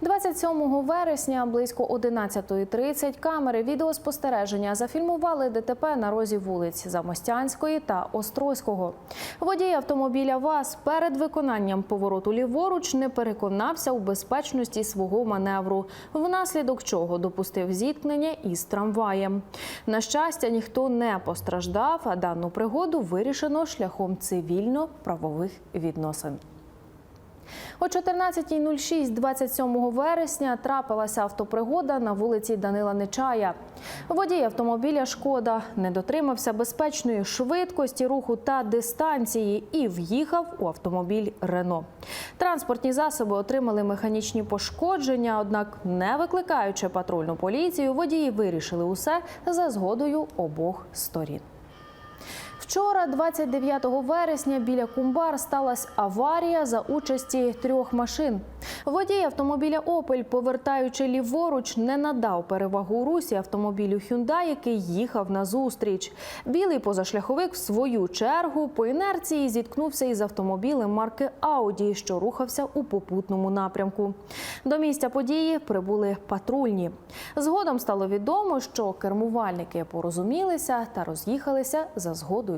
27 вересня близько 11.30 камери відеоспостереження зафільмували ДТП на розі вулиць Замостянської та Острозького. Водій автомобіля ВАЗ перед виконанням повороту ліворуч не переконався у безпечності свого маневру, внаслідок чого допустив зіткнення із трамваєм. На щастя, ніхто не постраждав, а дану пригоду вирішено шляхом цивільно-правових відносин. О 14.06 27 вересня трапилася автопригода на вулиці Данила Нечая. Водій автомобіля Шкода не дотримався безпечної швидкості руху та дистанції і в'їхав у автомобіль Рено. Транспортні засоби отримали механічні пошкодження, однак, не викликаючи патрульну поліцію, водії вирішили усе за згодою обох сторін. Вчора, 29 вересня, біля Кумбар сталася аварія за участі трьох машин. Водій автомобіля Опель, повертаючи ліворуч, не надав перевагу русі автомобілю Hyundai, який їхав на зустріч. Білий позашляховик, в свою чергу, по інерції зіткнувся із автомобілем марки Audi, що рухався у попутному напрямку. До місця події прибули патрульні. Згодом стало відомо, що кермувальники порозумілися та роз'їхалися за згодою